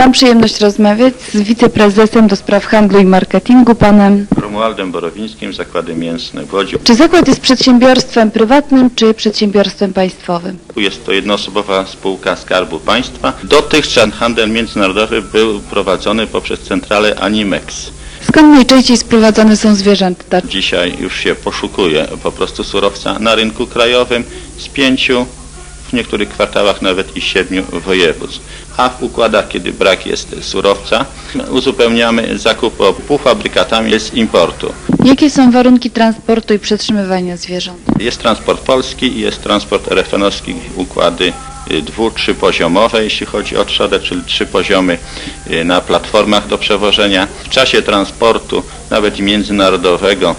Mam przyjemność rozmawiać z wiceprezesem do spraw handlu i marketingu, panem. Romualdem Borowińskim, Zakłady Mięsne w Łodzi. Czy zakład jest przedsiębiorstwem prywatnym, czy przedsiębiorstwem państwowym? Jest to jednoosobowa spółka Skarbu Państwa. Dotychczas handel międzynarodowy był prowadzony poprzez centralę Animex. Skąd najczęściej sprowadzane są zwierzęta? Dzisiaj już się poszukuje po prostu surowca na rynku krajowym z pięciu, w niektórych kwartałach nawet i siedmiu województw. A w układach, kiedy brak jest surowca, uzupełniamy zakup półfabrykatami z importu. Jakie są warunki transportu i przetrzymywania zwierząt? Jest transport polski i jest transport RFN-owski, układy y, dwu, trzypoziomowe, jeśli chodzi o trzodę, czyli trzy poziomy y, na platformach do przewożenia. W czasie transportu, nawet i międzynarodowego,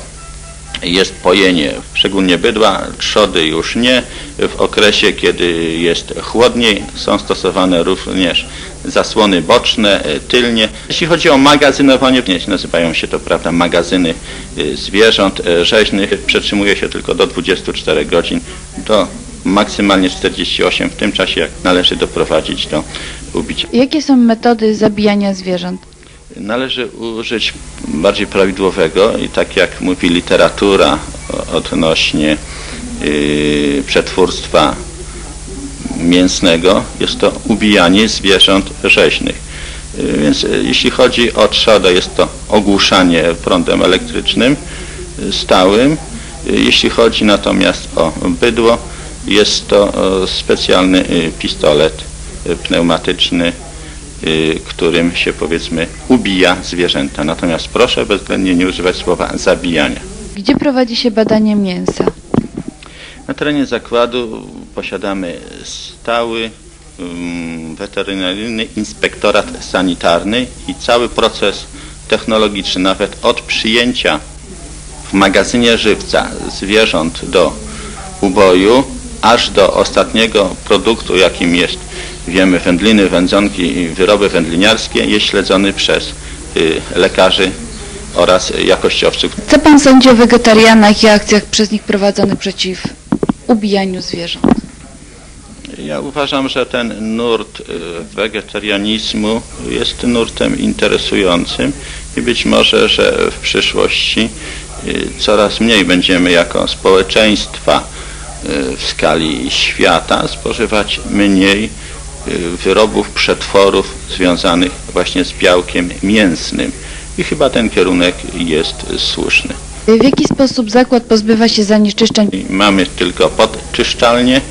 jest pojenie, szczególnie bydła, trzody już nie. W okresie, kiedy jest chłodniej, są stosowane również zasłony boczne, y, tylnie. Jeśli chodzi o magazynowanie, nie, nazywają się to prawda magazyny y, zwierząt y, rzeźnych, przetrzymuje się tylko do 24 godzin, do maksymalnie 48, w tym czasie jak należy doprowadzić do ubicia. Jakie są metody zabijania zwierząt? Należy użyć bardziej prawidłowego i tak jak mówi literatura odnośnie yy, przetwórstwa mięsnego, jest to ubijanie zwierząt rzeźnych. Yy, Więc yy, jeśli chodzi o trzodę, jest to ogłuszanie prądem elektrycznym yy, stałym. Yy, Jeśli chodzi natomiast o bydło, jest to e, specjalny yy, pistolet yy, pneumatyczny, którym się powiedzmy ubija zwierzęta. Natomiast proszę bezwzględnie nie używać słowa zabijania. Gdzie prowadzi się badanie mięsa? Na terenie zakładu posiadamy stały um, weterynaryjny inspektorat sanitarny i cały proces technologiczny, nawet od przyjęcia w magazynie żywca zwierząt do uboju, aż do ostatniego produktu, jakim jest, wiemy, wędliny, wędzonki i wyroby wędliniarskie, jest śledzony przez y, lekarzy oraz jakościowców. Co pan sądzi o wegetarianach i akcjach przez nich prowadzonych przeciw ubijaniu zwierząt? Ja uważam, że ten nurt y, wegetarianizmu jest nurtem interesującym i być może, że w przyszłości y, coraz mniej będziemy jako społeczeństwa w skali świata spożywać mniej wyrobów, przetworów związanych właśnie z białkiem mięsnym. I chyba ten kierunek jest słuszny. W jaki sposób zakład pozbywa się zanieczyszczeń? Mamy tylko podczyszczalnie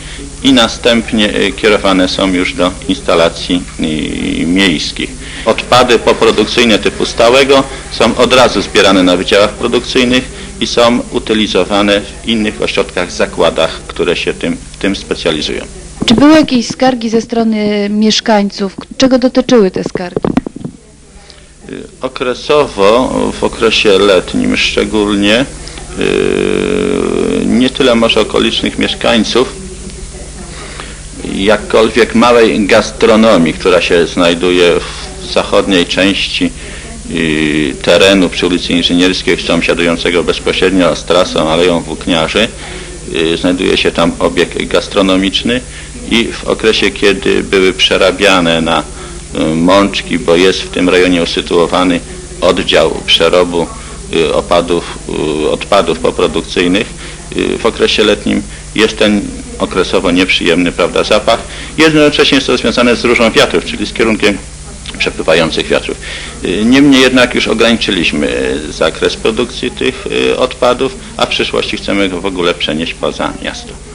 i następnie y, kierowane są już do instalacji y, miejskich. Odpady poprodukcyjne typu stałego są od razu zbierane na wydziałach produkcyjnych i są utylizowane w innych ośrodkach, zakładach, które się tym, tym specjalizują. Czy były jakieś skargi ze strony mieszkańców? Czego dotyczyły te skargi? Y, Okresowo, w okresie letnim szczególnie, y, nie tyle może okolicznych mieszkańców, jakkolwiek małej gastronomii, która się znajduje w zachodniej części y, terenu przy ulicy Inżynierskiej, sąsiadującego bezpośrednio z trasą Aleją Włókniarzy. Znajduje się tam obiekt gastronomiczny i w okresie, kiedy były przerabiane na y, mączki, bo jest w tym rejonie usytuowany oddział przerobu y, opadów, y, odpadów poprodukcyjnych, w okresie letnim jest ten okresowo nieprzyjemny prawda, zapach. Jednocześnie jest to związane z różą wiatrów, czyli z kierunkiem przepływających wiatrów. Niemniej jednak już ograniczyliśmy zakres produkcji tych odpadów, a w przyszłości chcemy go w ogóle przenieść poza miasto.